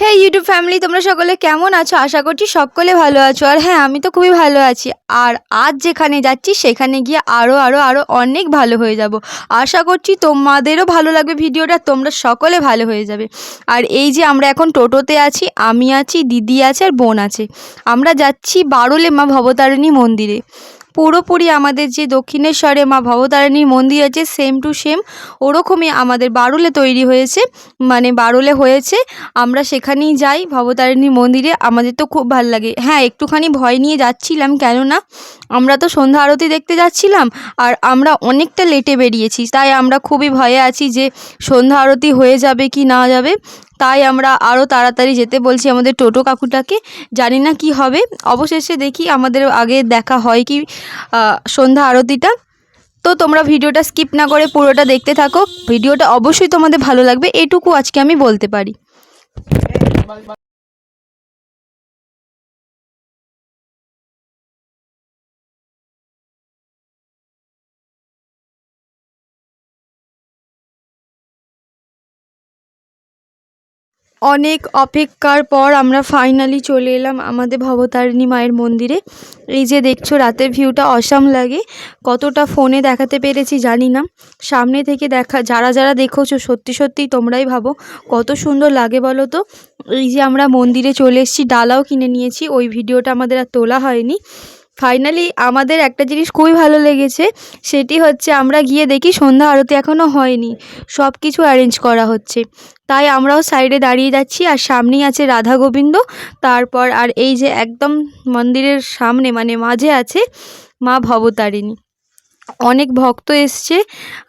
হে YouTube family তোমরা সকলে কেমন আছো? আশা করছি সকলে ভালো আছো। আর হ্যাঁ আমি তো খুবই ভালো আছি। আর আজ যেখানে যাচ্ছি, সেখানে গিয়ে আরও আরও আরও অনেক ভালো হয়ে যাব। আশা করছি তোমাদেরও ভালো লাগবে ভিডিওটা, তোমরা সকলে ভালো হয়ে যাবে। আর এই যে আমরা এখন টোটোতে আছি, আমি আছি, দিদি আছে, আর বোন আছে। আমরা যাচ্ছি বারুলে মা ভবতারিণী মন্দিরে। পুরোপুরি আমাদের যে দক্ষিণেশ্বরে মা ভবতারিণীর মন্দির আছে সেম টু সেম ওরকমই আমাদের বারুলে তৈরি হয়েছে মানে বারুলে হয়েছে। আমরা সেখানেই যাই ভবতারিণীর মন্দিরে, আমাদের তো খুব ভালো লাগে। হ্যাঁ একটুখানি ভয় নিয়ে যাচ্ছিলাম, কেননা আমরা তো সন্ধ্যা আরতি দেখতে যাচ্ছিলাম আর আমরা অনেকটা লেটে বেরিয়েছি। তাই আমরা খুবই ভয়ে আছি যে সন্ধ্যা আরতি হয়ে যাবে কি না যাবে। তাই আমরা আরও তাড়াতাড়ি যেতে বলছি আমাদের টোটো কাকুটাকে। জানি না কি হবে। অবশেষে দেখি আমাদের আগে দেখা হয় কি সন্ধ্যা আরতিটা। তো তোমরা ভিডিওটা স্কিপ না করে পুরোটা দেখতে থাকো। ভিডিওটা অবশ্যই তোমাদের ভালো লাগবে। এটুকু আজকে আমি বলতে পারি। অনেক অপেক্ষার পর আমরা ফাইনালি চলে এলাম আমাদের ভবতারিণী মায়ের মন্দিরে। এই যে দেখছ, রাতের ভিউটা অসাম লাগে। কতটা ফোনে দেখাতে পেরেছি জানি না। সামনে থেকে দেখা, যারা যারা দেখেছ, সত্যি সত্যি তোমরাই ভাবো, কত সুন্দর লাগে বলো তো? এই যে আমরা মন্দিরে চলে এসেছি, ডালাও কিনে নিয়েছি। ওই ভিডিওটা আমাদের আর তোলা হয়নি। ফাইনালি আমাদের একটা জিনিস খুবই ভালো লেগেছে, সেটি হচ্ছে আমরা গিয়ে দেখি সন্ধ্যা আরতি এখনও হয়নি সব কিছু অ্যারেঞ্জ করা হচ্ছে। তাই আমরাও সাইডে দাঁড়িয়ে যাচ্ছি আর সামনেই আছে রাধা গোবিন্দ, তারপর আর এই যে একদম মন্দিরের সামনে মানে মাঝে আছে মা ভবতারিণী। অনেক ভক্ত এসছে।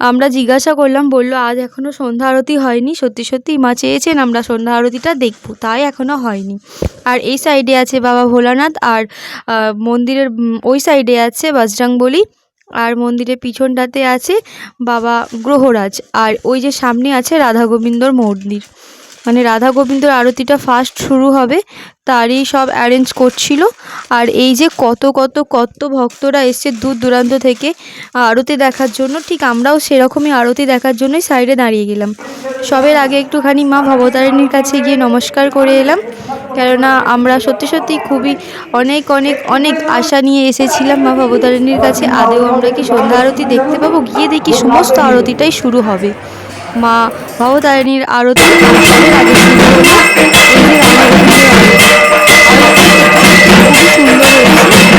আমরা জিজ্ঞাসা করলাম, বলল, আজ এখনও সন্ধ্যা আরতি হয়নি। সত্যি সত্যি মা চেয়েছেন আমরা সন্ধ্যা আরতিটা দেখব। তাই এখনও হয়নি। আর এই সাইডে আছে বাবা ভোলানাথ আর মন্দিরের ওই সাইডে আছে বজরংবলী। আর মন্দিরের পিছনটাতে আছে বাবা গ্রহরাজ। আর ওই যে সামনে আছে রাধা গোবিন্দর মন্দির। মানে রাধা গোবিন্দর আরতিটা ফার্স্ট শুরু হবে, তারই সব অ্যারেঞ্জ করছিল। আর এই যে কত কত কত ভক্তরা এসছে দূর দূরান্ত থেকে আরতি দেখার জন্য, ঠিক আমরাও সেরকমই আরতি দেখার জন্যই সাইডে দাঁড়িয়ে গেলাম। সবের আগে একটুখানি মা ভবতারিণীর কাছে গিয়ে নমস্কার করে এলাম, কেননা আমরা সত্যি সত্যি খুবই অনেক অনেক অনেক আশা নিয়ে এসেছিলাম মা ভবতারিণীর কাছে। আদেও আমরা কি সন্ধ্যা আরতি দেখতে পাবো? গিয়ে দেখি সমস্ত আরতিটাই শুরু হবে। মা ভবতারিণীর আরতি সুন্দর হয়েছে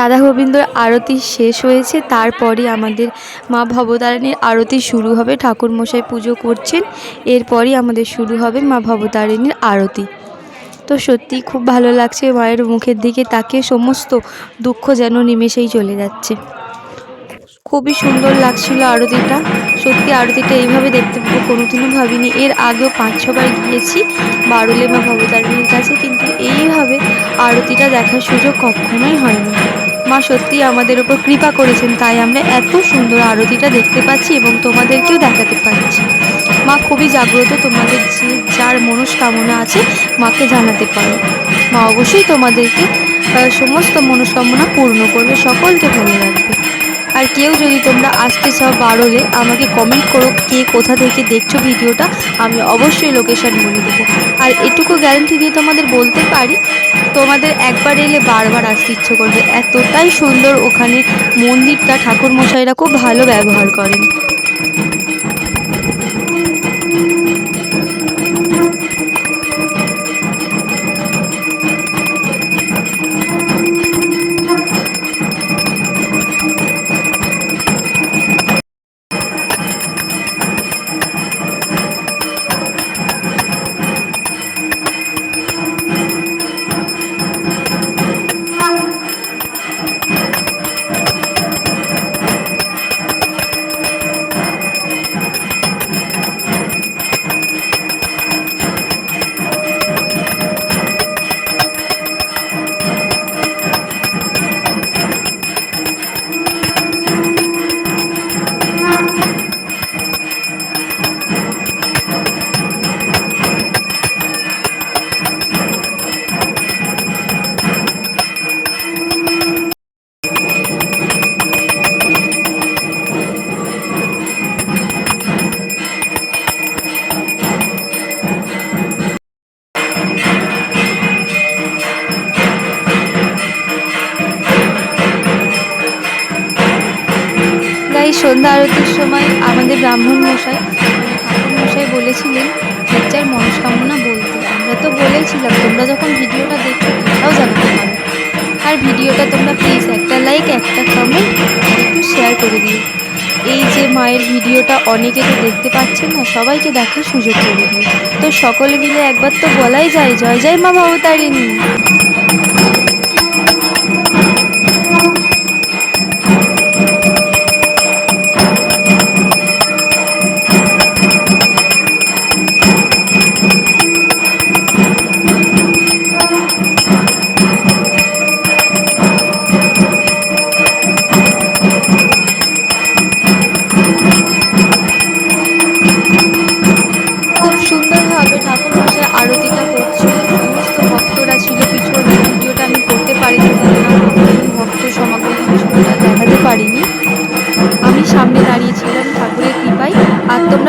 রাধা গোবিন্দর আরতি শেষ হয়েছে তারপরে আমাদের মা ভবতারিণীর আরতি শুরু হবে। ঠাকুরমশাই পুজো করছেন, এরপরই আমাদের শুরু হবে মা ভবতারিণীর আরতি। তো সত্যি খুব ভালো লাগছে, মায়ের মুখের দিকে তাকে সমস্ত দুঃখ যেন নিমেষেই চলে যাচ্ছে। খুবই সুন্দর লাগছিল আরতিটা। সত্যি আরতিটা এইভাবে দেখতে পাবো কোনোদিনও ভাবিনি। এর আগেও পাঁচ ছবার গিয়েছি বারুলে মা ভবতারিণীর কাছে, কিন্তু এইভাবে আরতিটা দেখার সুযোগ কখনোই হয়নি। মা সত্যি আমাদের ওপর কৃপা করেছেন, তাই আমরা এত সুন্দর আরতিটা দেখতে পাচ্ছি এবং তোমাদেরকেও দেখাতে পারছি মা খুবই জাগ্রত তোমাদের যে, যার মনস্কামনা আছে, মাকে জানাতে পারো। মা অবশ্যই তোমাদেরকে সমস্ত মনস্কামনা পূর্ণ করবে, সকলকে ভালো রাখবে আর কেউ যদি তোমরা আসতে চাও বারোলে আমাকে কমেন্ট করো কে কোথা থেকে দেখছ ভিডিওটা, আমি অবশ্যই লোকেশান বলে দেবো। আর এটুকু গ্যারান্টি দিয়ে তোমাদের বলতে পারি, তোমাদের একবার এলে বারবার আসতে ইচ্ছে করবে। এতটাই সুন্দর ওখানে মন্দিরটা ঠাকুর মশাইরা খুব ভালো ব্যবহার করেন। সন্ধ্যা আরতির সময় আমাদের ব্রাহ্মণ মশাই, ঠাকুর মশাই বলেছিলেন, বাচ্চার মনস্কামনা বলতে। আমরা তো বলেছিলাম, তোমরা যখন ভিডিওটা দেখছ, তোমরাও জানাতে পারো। আর ভিডিওটা তোমরা প্লিজ একটা লাইক একটা কমেন্ট একটু শেয়ার করে দিও। এই যে মায়ের ভিডিওটা অনেকে তো দেখতে পাচ্ছেন না, সবাইকে দেখার সুযোগ করে দিও। তো সকলে মিলে একবার তো বলাই যায়, জয় জয় মা ভবতারিণী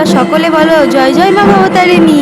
সকলে বলো জয় জয় মা ভবতারিণী